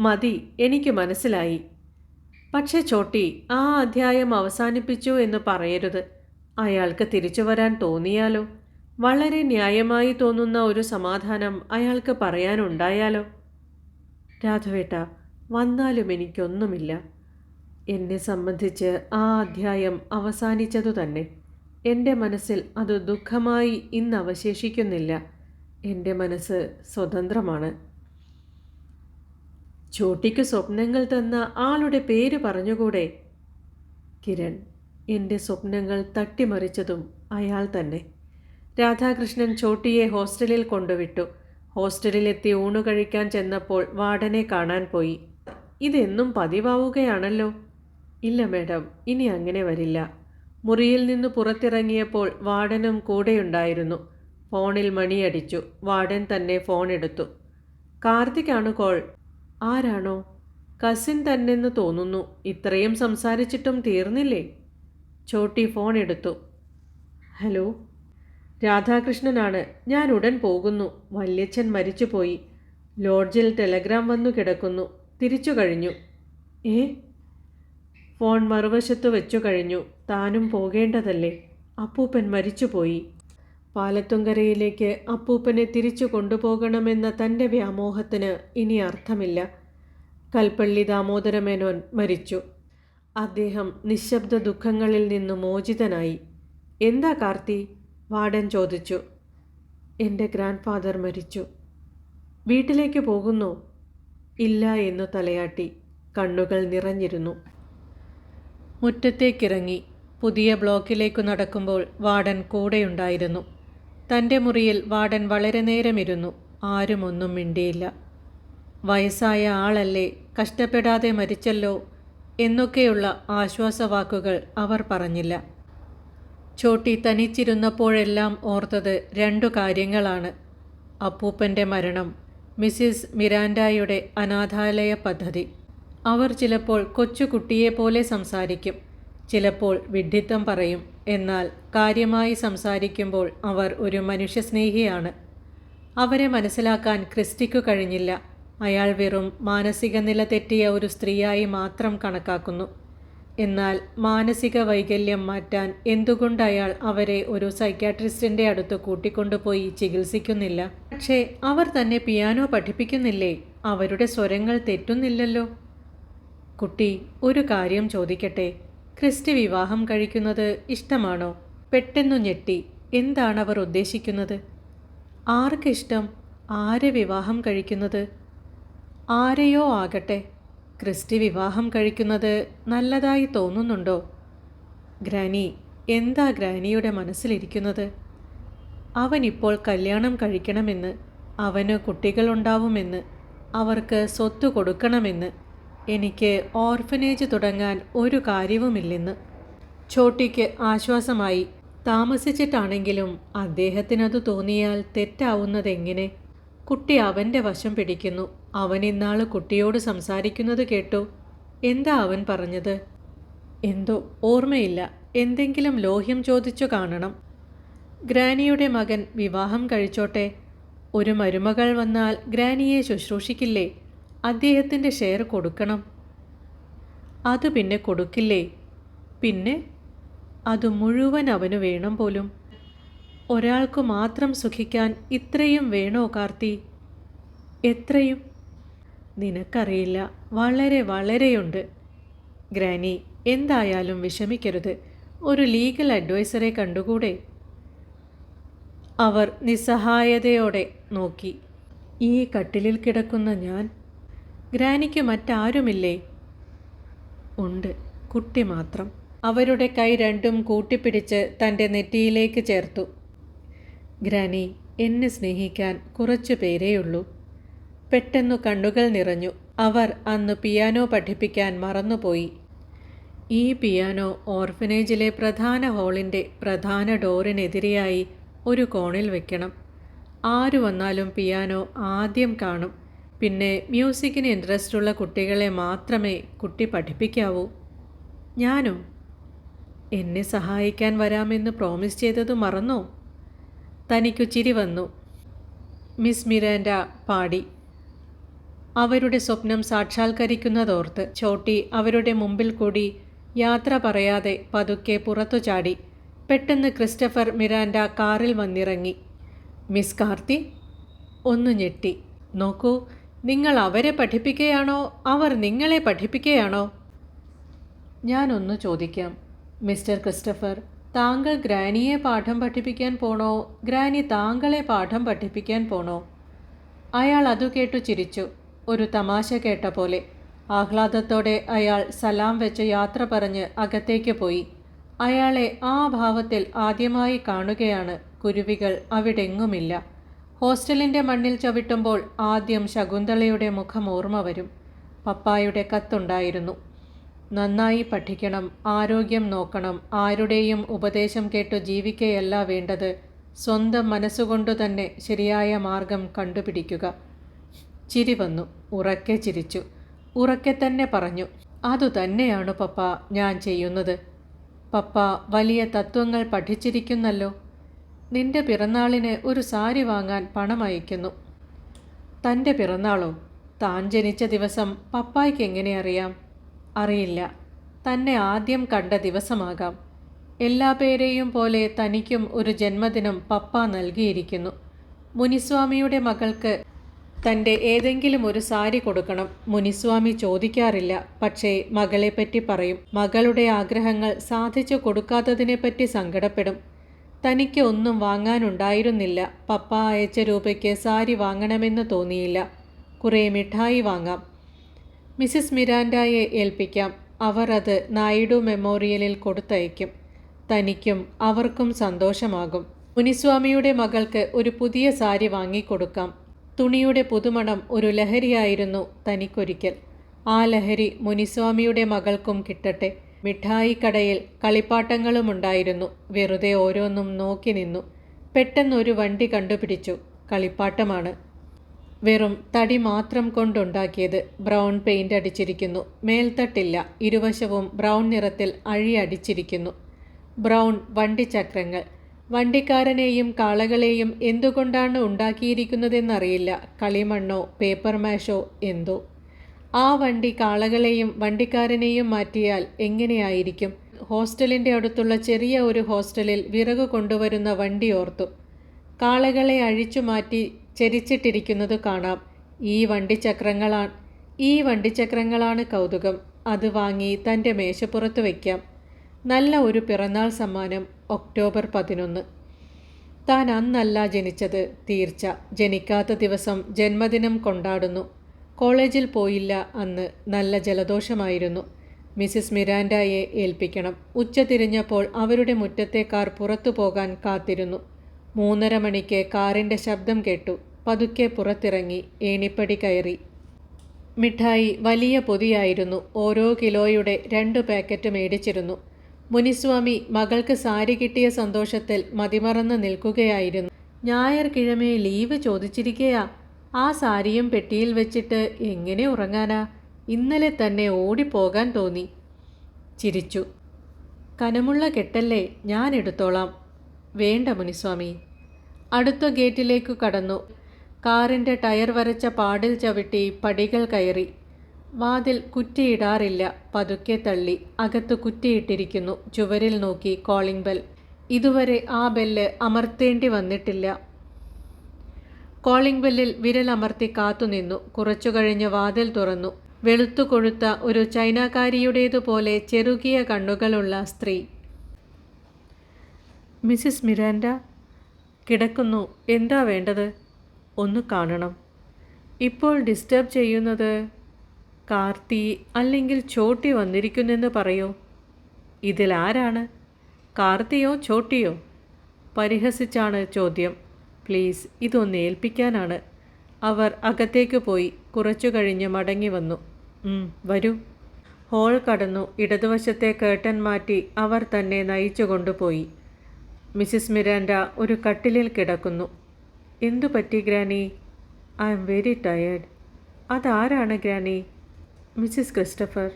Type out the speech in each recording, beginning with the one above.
മതി എനിക്ക് മനസ്സിലായി. പക്ഷേ ചോട്ടി ആ അധ്യായം അവസാനിപ്പിച്ചു എന്ന് പറയരുത്. അയാൾക്ക് തിരിച്ചു വരാൻ തോന്നിയാലോ? വളരെ ന്യായമായി തോന്നുന്ന ഒരു സമാധാനം അയാൾക്ക് പറയാനുണ്ടായാലോ? രാഘവേട്ട വന്നാലും എനിക്കൊന്നുമില്ല. എന്നെ സംബന്ധിച്ച് ആ അധ്യായം അവസാനിച്ചതു തന്നെ. എന്റെ മനസ്സിൽ അത് ദുഃഖമായി ഇന്ന് അവശേഷിക്കുന്നില്ല. എന്റെ മനസ്സ് സ്വതന്ത്രമാണ്. ചോട്ടിക്ക് സ്വപ്നങ്ങൾ തന്ന ആളുടെ പേര് പറഞ്ഞുകൂടെ? കിരൺ എന്റെ സ്വപ്നങ്ങൾ തട്ടിമറിച്ചതും അയാൾ തന്നെ. രാധാകൃഷ്ണൻ ചോട്ടിയെ ഹോസ്റ്റലിൽ കൊണ്ടുവിട്ടു. ഹോസ്റ്റലിലെത്തി ഊണ് കഴിക്കാൻ ചെന്നപ്പോൾ വാർഡനെ കാണാൻ പോയി. ഇതെന്നും പതിവാവുകയാണല്ലോ? ഇല്ല മേഡം ഇനി അങ്ങനെ വരില്ല. മുറിയിൽ നിന്ന് പുറത്തിറങ്ങിയപ്പോൾ വാർഡനും കൂടെയുണ്ടായിരുന്നു. ഫോണിൽ മണിയടിച്ചു. വാർഡൻ തന്നെ ഫോൺ എടുത്തു. കാർത്തിക്കാണ് കോൾ. ആരാണോ? കസിൻ തന്നെന്ന് തോന്നുന്നു. ഇത്രയും സംസാരിച്ചിട്ടും തീർന്നില്ലേ? ചോട്ടി ഫോൺ എടുത്തു. ഹലോ? രാധാകൃഷ്ണനാണ്. ഞാൻ ഉടൻ പോകുന്നു. വല്യച്ഛൻ മരിച്ചുപോയി. ലോഡ്ജിൽ ടെലഗ്രാം വന്നു കിടക്കുന്നു. തിരിച്ചു കഴിഞ്ഞു. ഏ? ഫോൺ മറുവശത്ത് വെച്ചു കഴിഞ്ഞു. താനും പോകേണ്ടതല്ലേ? അപ്പൂപ്പൻ മരിച്ചുപോയി. പാലത്തുങ്കരയിലേക്ക് അപ്പൂപ്പനെ തിരിച്ചു കൊണ്ടുപോകണമെന്ന തന്റെ വ്യാമോഹത്തിന് ഇനി അർത്ഥമില്ല. കൽപ്പള്ളി ദാമോദരമേനോൻ മരിച്ചു. അദ്ദേഹം നിശബ്ദ ദുഃഖങ്ങളിൽ നിന്നു മോചിതനായി. എന്താ കാർത്തി? വാർഡൻ ചോദിച്ചു. എന്റെ ഗ്രാൻഡ് ഫാദർ മരിച്ചു. വീട്ടിലേക്ക് പോകുന്നു. ഇല്ല എന്നു തലയാട്ടി. കണ്ണുകൾ നിറഞ്ഞിരുന്നു. മുറ്റത്തേക്കിറങ്ങി. പുതിയ ബ്ലോക്കിലേക്ക് നടക്കുമ്പോൾ വാർഡൻ കൂടെയുണ്ടായിരുന്നു. തന്റെ മുറിയിൽ വാർഡൻ വളരെ നേരമിരുന്നു. ആരും ഒന്നും മിണ്ടിയില്ല. വയസ്സായ ആളല്ലേ കഷ്ടപ്പെടാതെ മരിച്ചല്ലോ എന്നൊക്കെയുള്ള ആശ്വാസവാക്കുകൾ അവർ പറഞ്ഞില്ല. ചോട്ടി തനിച്ചിരുന്നപ്പോഴെല്ലാം ഓർത്തത് രണ്ടു കാര്യങ്ങളാണ്. അപ്പൂപ്പന്റെ മരണം മിസ്സിസ് മിരാൻഡായുടെ അനാഥാലയ പദ്ധതി. അവർ ചിലപ്പോൾ കൊച്ചുകുട്ടിയെപ്പോലെ സംസാരിക്കും ചിലപ്പോൾ വിഡ്ഢിത്തം പറയും. എന്നാൽ കാര്യമായി സംസാരിക്കുമ്പോൾ അവർ ഒരു മനുഷ്യസ്നേഹിയാണ്. അവരെ മനസ്സിലാക്കാൻ ക്രിസ്റ്റിക്കു കഴിഞ്ഞില്ല. അയാൾ വെറും മാനസിക നില തെറ്റിയ ഒരു സ്ത്രീയായി മാത്രം കണക്കാക്കുന്നു. എന്നാൽ മാനസിക വൈകല്യം മാറ്റാൻ എന്തുകൊണ്ട് അയാൾ അവരെ ഒരു സൈക്യാട്രിസ്റ്റിന്റെ അടുത്ത് കൂട്ടിക്കൊണ്ടുപോയി ചികിത്സിക്കുന്നില്ല? പക്ഷേ അവർ തന്നെ പിയാനോ പഠിപ്പിക്കുന്നില്ലേ? അവരുടെ സ്വരങ്ങൾ തെറ്റുന്നില്ലല്ലോ? കുട്ടി ഒരു കാര്യം ചോദിക്കട്ടെ? ക്രിസ്റ്റി വിവാഹം കഴിക്കുന്നത് ഇഷ്ടമാണോ? പെട്ടെന്നു ഞെട്ടി. എന്താണ് അവർ ഉദ്ദേശിക്കുന്നത്? ആർക്കിഷ്ടം? ആരെ വിവാഹം കഴിക്കുന്നത്? ആരെയോ ആകട്ടെ. ക്രിസ്റ്റി വിവാഹം കഴിക്കുന്നത് നല്ലതായി തോന്നുന്നുണ്ടോ? ഗ്രാനി എന്താ ഗ്രാനിയുടെ മനസ്സിലിരിക്കുന്നത്? അവനിപ്പോൾ കല്യാണം കഴിക്കണമെന്ന് അവന് കുട്ടികളുണ്ടാവുമെന്ന് അവർക്ക് സ്വത്ത് കൊടുക്കണമെന്ന് എനിക്ക് ഓർഫനേജ് തുടങ്ങാൻ ഒരു കാര്യവുമില്ലെന്ന്. ചോട്ടിക്ക് ആശ്വാസമായി താമസിച്ചിട്ടാണെങ്കിലും അദ്ദേഹത്തിനത് തോന്നിയാൽ തെറ്റാവുന്നതെങ്ങനെ? കുട്ടി അവന്റെ വശം പിടിക്കുന്നു. അവൻ ഇന്നാൾ കുട്ടിയോട് സംസാരിക്കുന്നത് കേട്ടു. എന്താ അവൻ പറഞ്ഞത്? എന്തോ ഓർമ്മയില്ല. എന്തെങ്കിലും ലോഹ്യം ചോദിച്ചു കാണണം. ഗ്രാനിയുടെ മകൻ വിവാഹം കഴിച്ചോട്ടെ. ഒരു മരുമകൾ വന്നാൽ ഗ്രാനിയെ ശുശ്രൂഷിക്കില്ലേ? അദ്ദേഹത്തിന്റെ ഷെയർ കൊടുക്കണം. അത് പിന്നെ കൊടുക്കില്ലേ? പിന്നെ അത് മുഴുവൻ അവന് വേണം പോലും. ഒരാൾക്ക് മാത്രം സുഖിക്കാൻ ഇത്രയും വേണോ കാർത്തി? എത്രയും? നിനക്കറിയില്ല വളരെ വളരെയുണ്ട്. ഗ്രാനി എന്തായാലും വിഷമിക്കരുത്. ഒരു ലീഗൽ അഡ്വൈസറെ കണ്ടുകൂടെ? അവർ നിസ്സഹായതയോടെ നോക്കി. ഈ കട്ടിലിൽ കിടക്കുന്ന ഞാൻ ഗ്രാനിക്ക് മറ്റാരുമില്ലേ? ഉണ്ട് കുട്ടി മാത്രം. അവരുടെ കൈ രണ്ടും കൂട്ടിപ്പിടിച്ച് തന്റെ നെറ്റിയിലേക്ക് ചേർത്തു. ഗ്രാനി എന്നെ സ്നേഹിക്കാൻ കുറച്ചു പേരേയുള്ളൂ പെട്ടെന്നു കണ്ണുകൾ നിറഞ്ഞു. അവർ അന്ന് പിയാനോ പഠിപ്പിക്കാൻ മറന്നുപോയി. ഈ പിയാനോ ഓർഫനേജിലെ പ്രധാന ഹാളിന്റെ പ്രധാന ഡോറിനെതിരെയായി ഒരു കോണിൽ വെക്കണം. ആരു വന്നാലും പിയാനോ ആദ്യം കാണും. പിന്നെ മ്യൂസിക്കിന് ഇൻട്രസ്റ്റ് ഉള്ള കുട്ടികളെ മാത്രമേ കുട്ടി പഠിപ്പിക്കാവൂ. ഞാനോ? എന്നെ സഹായിക്കാൻ വരാമെന്ന് പ്രോമിസ് ചെയ്തത് മറന്നോ? തനിക്കു ചിരി വന്നു. മിസ് മിരാൻഡ പാടി. അവരുടെ സ്വപ്നം സാക്ഷാത്കരിക്കുന്നതോർത്ത് ചോട്ടി അവരുടെ മുമ്പിൽ കൂടി യാത്ര പറയാതെ പതുക്കെ പുറത്തു ചാടി. പെട്ടെന്ന് ക്രിസ്റ്റഫർ മിരാൻഡ കാറിൽ വന്നിറങ്ങി. മിസ് കാർത്തി? ഒന്ന് ഞെട്ടി. നോക്കൂ നിങ്ങൾ അവരെ പഠിപ്പിക്കുകയാണോ അവർ നിങ്ങളെ പഠിപ്പിക്കുകയാണോ ഞാനൊന്ന് ചോദിക്കാം. മിസ്റ്റർ ക്രിസ്റ്റഫർ താങ്കൾ ഗ്രാനിയെ പാഠം പഠിപ്പിക്കാൻ പോണോ? ഗ്രാനി താങ്കളെ പാഠം പഠിപ്പിക്കാൻ പോണോ? അയാൾ അതു കേട്ടു ചിരിച്ചു. ഒരു തമാശ കേട്ട പോലെ. ആഹ്ലാദത്തോടെ അയാൾ സലാം വെച്ച് യാത്ര പറഞ്ഞ് അകത്തേക്ക് പോയി. അയാളെ ആ ഭാവത്തിൽ ആദ്യമായി കാണുകയാണ് കുരുവികൾ അവിടെങ്ങുമില്ല. ഹോസ്റ്റലിന്റെ മണ്ണിൽ ചവിട്ടുമ്പോൾ ആദ്യം ശകുന്തളയുടെ മുഖം ഓർമ്മ വരും. പപ്പായുടെ കത്തുണ്ടായിരുന്നു. നന്നായി പഠിക്കണം ആരോഗ്യം നോക്കണം ആരുടെയും ഉപദേശം കേട്ടു ജീവിക്കുകയല്ല വേണ്ടത്. സ്വന്തം മനസ്സുകൊണ്ടു തന്നെ ശരിയായ മാർഗം കണ്ടുപിടിക്കുക. ചിരി വന്നു. ഉറക്കെ ചിരിച്ചു. ഉറക്കെ തന്നെ പറഞ്ഞു. അതുതന്നെയാണ് പപ്പ ഞാൻ ചെയ്യുന്നത്. പപ്പ വലിയ തത്വങ്ങൾ പഠിച്ചിരിക്കുന്നല്ലോ. നിന്റെ പിറന്നാളിന് ഒരു സാരി വാങ്ങാൻ പണം അയക്കുന്നു. തന്റെ പിറന്നാളോ? താൻ ജനിച്ച ദിവസം പപ്പായ്ക്ക് എങ്ങനെ അറിയാം? അറിയില്ല. തന്നെ ആദ്യം കണ്ട ദിവസമാകാം. എല്ലാ പേരെയും പോലെ തനിക്കും ഒരു ജന്മദിനം പപ്പ നൽകിയിരിക്കുന്നു. മുനിസ്വാമിയുടെ മകൾക്ക് തന്റെ ഏതെങ്കിലും ഒരു സാരി കൊടുക്കണം. മുനിസ്വാമി ചോദിക്കാറില്ല. പക്ഷേ മകളെപ്പറ്റി പറയും. മകളുടെ ആഗ്രഹങ്ങൾ സാധിച്ചു കൊടുക്കാത്തതിനെപ്പറ്റി സങ്കടപ്പെടും. തനിക്ക് ഒന്നും വാങ്ങാനുണ്ടായിരുന്നില്ല. പപ്പ അയച്ച രൂപയ്ക്ക് സാരി വാങ്ങണമെന്ന് തോന്നിയില്ല. കുറേ മിഠായി വാങ്ങാം. മിസ്സിസ് മിരാൻഡയെ ഏൽപ്പിക്കാം. അവർ അത് നായിഡു മെമ്മോറിയലിൽ കൊടുത്തയക്കും തനിക്കും അവർക്കും സന്തോഷമാകും. മുനിസ്വാമിയുടെ മകൾക്ക് ഒരു പുതിയ സാരി വാങ്ങിക്കൊടുക്കാം. തുണിയുടെ പുതുമണം ഒരു ലഹരിയായിരുന്നു തനിക്കൊരിക്കൽ. ആ ലഹരി മുനിസ്വാമിയുടെ മകൾക്കും കിട്ടട്ടെ. മിഠായി കടയിൽ കളിപ്പാട്ടങ്ങളുമുണ്ടായിരുന്നു. വെറുതെ ഓരോന്നും നോക്കി നിന്നു. പെട്ടെന്നൊരു വണ്ടി കണ്ടുപിടിച്ചു. കളിപ്പാട്ടമാണ്. വെറും തടി മാത്രം കൊണ്ടുണ്ടാക്കിയത്. Brown paint അടിച്ചിരിക്കുന്നു. മേൽത്തട്ടില്ല. ഇരുവശവും ബ്രൗൺ നിറത്തിൽ അഴി അടിച്ചിരിക്കുന്നു. ബ്രൗൺ വണ്ടിച്ചക്രങ്ങൾ വണ്ടിക്കാരനെയും കാളകളെയും എന്തുകൊണ്ടാണ് ഉണ്ടാക്കിയിരിക്കുന്നതെന്നറിയില്ല. കളിമണ്ണോ പേപ്പർ മാഷോ എന്തോ. ആ വണ്ടി കാളകളെയും വണ്ടിക്കാരനെയും മാറ്റിയാൽ എങ്ങനെയായിരിക്കും? ഹോസ്റ്റലിന്റെ അടുത്തുള്ള ചെറിയ ഒരു ഹോസ്റ്റലിൽ വിറക് കൊണ്ടുവരുന്ന വണ്ടി ഓർത്തു. കാളകളെ അഴിച്ചു മാറ്റി ചരിച്ചിട്ടിരിക്കുന്നത് കാണാം. ഈ വണ്ടിച്ചക്രങ്ങളാണ് ഈ വണ്ടിച്ചക്രങ്ങളാണ് കൗതുകം. അത് വാങ്ങി തന്റെ മേശപ്പുറത്ത് വയ്ക്കാം നല്ല ഒരു പിറന്നാൾ സമ്മാനം ഒക്ടോബർ പതിനൊന്ന്. താൻ അന്നല്ല ജനിച്ചത് തീർച്ച. ജനിക്കാത്ത ദിവസം ജന്മദിനം കൊണ്ടാടുന്നു. കോളേജിൽ പോയില്ല അന്ന് നല്ല ജലദോഷമായിരുന്നു. മിസ്സിസ് മിരാൻഡയെ ഏൽപ്പിക്കണം. ഉച്ച തിരിഞ്ഞപ്പോൾ അവരുടെ മുറ്റത്തെ കാർ പുറത്തു പോകാൻ കാത്തിരുന്നു. മൂന്നര മണിക്ക് കാറിന്റെ ശബ്ദം കേട്ടു. പതുക്കെ പുറത്തിറങ്ങി ഏണിപ്പടി കയറി. മിഠായി വലിയ പൊതിയായിരുന്നു. ഓരോ കിലോയുടെ രണ്ട് പാക്കറ്റ് മേടിച്ചിരുന്നു. മുനിസ്വാമി മകൾക്ക് സാരി കിട്ടിയ സന്തോഷത്തിൽ മതിമറന്ന് നിൽക്കുകയായിരുന്നു. ഞായർ കിഴമേ ലീവ് ചോദിച്ചിരിക്കയാ. ആ സാരിയും പെട്ടിയിൽ വെച്ചിട്ട് എങ്ങനെ ഉറങ്ങാനാ? ഇന്നലെ തന്നെ ഓടിപ്പോകാൻ തോന്നി. ചിരിച്ചു. കനമുള്ള കെട്ടല്ലേ ഞാൻ എടുത്തോളാം. വേണ്ട മുനിസ്വാമി. അടുത്ത ഗേറ്റിലേക്ക് കടന്നു. കാറിന്റെ ടയർ വരച്ച പാടിൽ ചവിട്ടി പടികൾ കയറി. വാതിൽ കുറ്റിയിടാറില്ല. പതുക്കെ തള്ളി. അകത്ത് കുറ്റിയിട്ടിരിക്കുന്നു. ചുവരിൽ നോക്കി കോളിംഗ് ബെൽ. ഇതുവരെ ആ ബെല്ല് അമർത്തേണ്ടി വന്നിട്ടില്ല. കോളിംഗ് ബെല്ലിൽ വിരലമർത്തി കാത്തുനിന്നു. കുറച്ചു കഴിഞ്ഞ് വാതിൽ തുറന്നു. വെളുത്തു കൊഴുത്ത ഒരു ചൈനാക്കാരിയുടേതുപോലെ ചെറുകിയ കണ്ണുകളുള്ള സ്ത്രീ. മിസ്സിസ് മിരാൻഡ കിടക്കുന്നു. എന്താ വേണ്ടത്? ഒന്ന് കാണണം. ഇപ്പോൾ ഡിസ്റ്റർബ് ചെയ്യുന്നത് കാർത്തി അല്ലെങ്കിൽ ചോട്ടി വന്നിരിക്കുന്നെന്ന് പറയൂ. ഇതിലാരാണ് കാർത്തിയോ ചോട്ടിയോ? പരിഹസിച്ചാണ് ചോദ്യം. പ്ലീസ് ഇതൊന്ന് ഏൽപ്പിക്കാനാണ്. അവർ അകത്തേക്ക് പോയി കുറച്ചു കഴിഞ്ഞ് മടങ്ങി വന്നു. "ഉം, വരൂ. ഹോൾ കടന്നു ഇടതുവശത്തെ കേട്ടൻ മാറ്റി അവർ തന്നെ നയിച്ചു കൊണ്ടുപോയി മിസ്സിസ് മിരാൻഡ ഒരു കട്ടിലിൽ കിടക്കുന്നു. എന്തു പറ്റി granny? I am very tired. അതാരാണ് ഗ്രാനി? Mrs Christopher.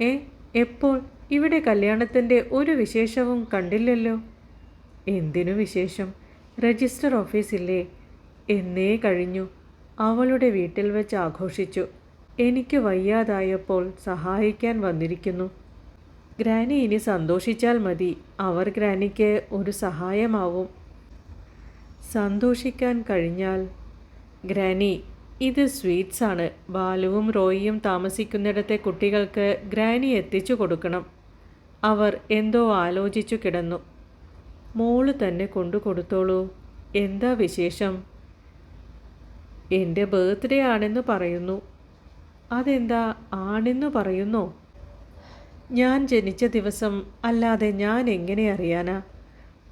ഏ എപ്പോൾ? ഇവിടെ കല്യാണത്തിന്റെ ഒരു വിശേഷവും കണ്ടില്ലല്ലോ. എന്തിനു വിശേഷം? രജിസ്റ്റർ ഓഫീസില്ലേ? എന്നേ കഴിഞ്ഞു. അവളുടെ വീട്ടിൽ വെച്ച് ആഘോഷിച്ചു. എനിക്ക് വയ്യാതായപ്പോൾ സഹായിക്കാൻ വന്നിരിക്കുന്നു. ഗ്രാനി ഇനി സന്തോഷിച്ചാൽ മതി. അവർ ഗ്രാനിക്ക് ഒരു സഹായമാവും. സന്തോഷിക്കാൻ കഴിഞ്ഞാൽ ഗ്രാനി ഇത് സ്വീറ്റ്സ് ആണ്. ബാലുവും റോയിയും താമസിക്കുന്നിടത്തെ കുട്ടികൾക്ക് ഗ്രാനി എത്തിച്ചു കൊടുക്കണം. അവർ എന്തോ ആലോചിച്ചു കിടന്നു. മോൾ തന്നെ കൊണ്ടു കൊടുത്തോളൂ എന്താ വിശേഷം? എന്റെ ബർത്ത്ഡേ ആണെന്ന് പറയുന്നു. അതെന്താ ആണെന്ന് പറയുന്നു? ഞാൻ ജനിച്ച ദിവസം അല്ലാതെ ഞാൻ എങ്ങനെ അറിയാനാ?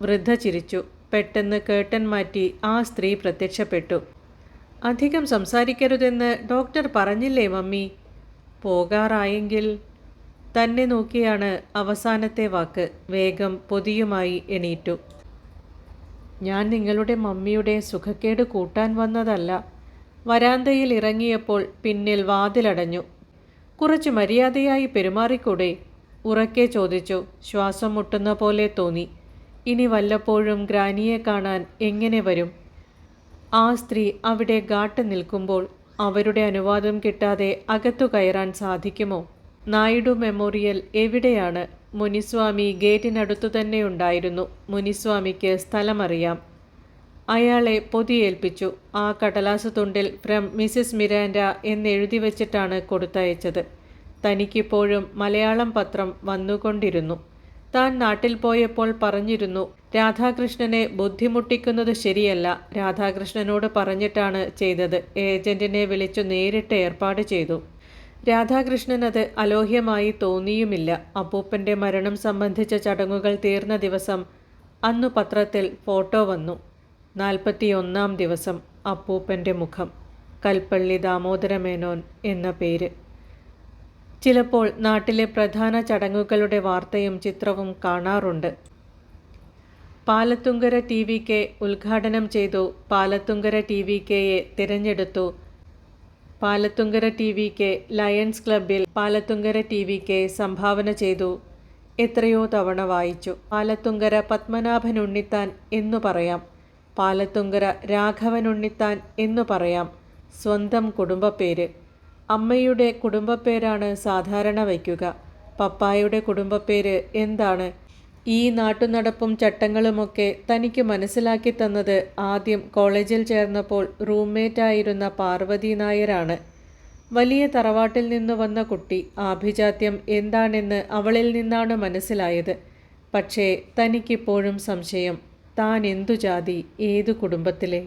വൃദ്ധ ചിരിച്ചു. പെട്ടെന്ന് കേട്ടൻ മാറ്റി ആ സ്ത്രീ പ്രത്യക്ഷപ്പെട്ടു. അധികം സംസാരിക്കരുതെന്ന് ഡോക്ടർ പറഞ്ഞില്ലേ മമ്മി? പോകാറായെങ്കിൽ തന്നെ നോക്കിയാണ് അവസാനത്തെ വാക്ക്. വേഗം പൊതിയുമായി എണീറ്റു. ഞാൻ നിങ്ങളുടെ മമ്മിയുടെ സുഖക്കേട് കൂട്ടാൻ വന്നതല്ല. വരാന്തയിൽ ഇറങ്ങിയപ്പോൾ പിന്നിൽ വാതിലടഞ്ഞു. കുറച്ച് മര്യാദയായി പെരുമാറിക്കൂടെ? ഉറക്കെ ചോദിച്ചു. ശ്വാസം മുട്ടുന്ന പോലെ തോന്നി. ഇനി വല്ലപ്പോഴും ഗ്രാനിയെ കാണാൻ എങ്ങനെ വരും? ആ സ്ത്രീ അവിടെ ഗാട്ട് നിൽക്കുമ്പോൾ അവരുടെ അനുവാദം കിട്ടാതെ അകത്തു കയറാൻ സാധിക്കുമോ? നായിഡു മെമ്മോറിയൽ എവിടെയാണ്? മുനിസ്വാമി ഗേറ്റിനടുത്തു തന്നെ ഉണ്ടായിരുന്നു. മുനിസ്വാമിക്ക് സ്ഥലമറിയാം. അയാളെ പൊതിയേൽപ്പിച്ചു. ആ കടലാസ് തുണ്ടിൽ ഫ്രം മിസസ് മിരാൻഡ എന്നെഴുതി വച്ചിട്ടാണ് കൊടുത്തയച്ചത്. തനിക്കിപ്പോഴും മലയാളം പത്രം വന്നുകൊണ്ടിരുന്നു. താൻ നാട്ടിൽ പോയപ്പോൾ പറഞ്ഞിരുന്നു രാധാകൃഷ്ണനെ ബുദ്ധിമുട്ടിക്കുന്നത് ശരിയല്ല. രാധാകൃഷ്ണനോട് പറഞ്ഞിട്ടാണ് ചെയ്തത്. ഏജന്റിനെ വിളിച്ചു നേരിട്ട് ഏർപ്പാട് ചെയ്തു. രാധാകൃഷ്ണൻ അത് അലോഹ്യമായി തോന്നിയുമില്ല. അപ്പൂപ്പന്റെ മരണം സംബന്ധിച്ച ചടങ്ങുകൾ തീർന്ന ദിവസം അന്നു പത്രത്തിൽ ഫോട്ടോ വന്നു. നാൽപ്പത്തിയൊന്നാം ദിവസം അപ്പൂപ്പന്റെ മുഖം. കൽപ്പള്ളി ദാമോദരമേനോൻ എന്ന പേര്. ചിലപ്പോൾ നാട്ടിലെ പ്രധാന ചടങ്ങുകളുടെ വാർത്തയും ചിത്രവും കാണാറുണ്ട്. പാലത്തുങ്കര ടി വി കെ ഉദ്ഘാടനം ചെയ്തു. പാലത്തുങ്കര ടി വി കെയെ തിരഞ്ഞെടുത്തു Palathunkara T V K Lions ക്ലബിൽ പാലത്തുങ്കര ടി വി കെ സംഭാവന ചെയ്തു. എത്രയോ തവണ വായിച്ചു. പാലത്തുങ്കര പത്മനാഭൻ ഉണ്ണിത്താൻ എന്നു പറയാം. പാലത്തുങ്കര രാഘവൻ ഉണ്ണിത്താൻ എന്നു പറയാം. സ്വന്തം കുടുംബപ്പേര്. അമ്മയുടെ കുടുംബപ്പേരാണ് സാധാരണ വയ്ക്കുക. പപ്പായുടെ കുടുംബപ്പേര് എന്താണ്? ഈ നാട്ടുനടപ്പും ചട്ടങ്ങളുമൊക്കെ തനിക്ക് മനസ്സിലാക്കി തന്നത് ആദ്യം കോളേജിൽ ചേർന്നപ്പോൾ റൂംമേറ്റായിരുന്ന പാർവതി നായരാണ്. വലിയ തറവാട്ടിൽ നിന്ന് വന്ന കുട്ടി ആഭിജാത്യം എന്താണെന്ന് അവളിൽ നിന്നാണ് മനസ്സിലായത്. പക്ഷേ തനിക്കിപ്പോഴും സംശയം താൻ എന്തു ജാതി ഏതു കുടുംബത്തിലെ?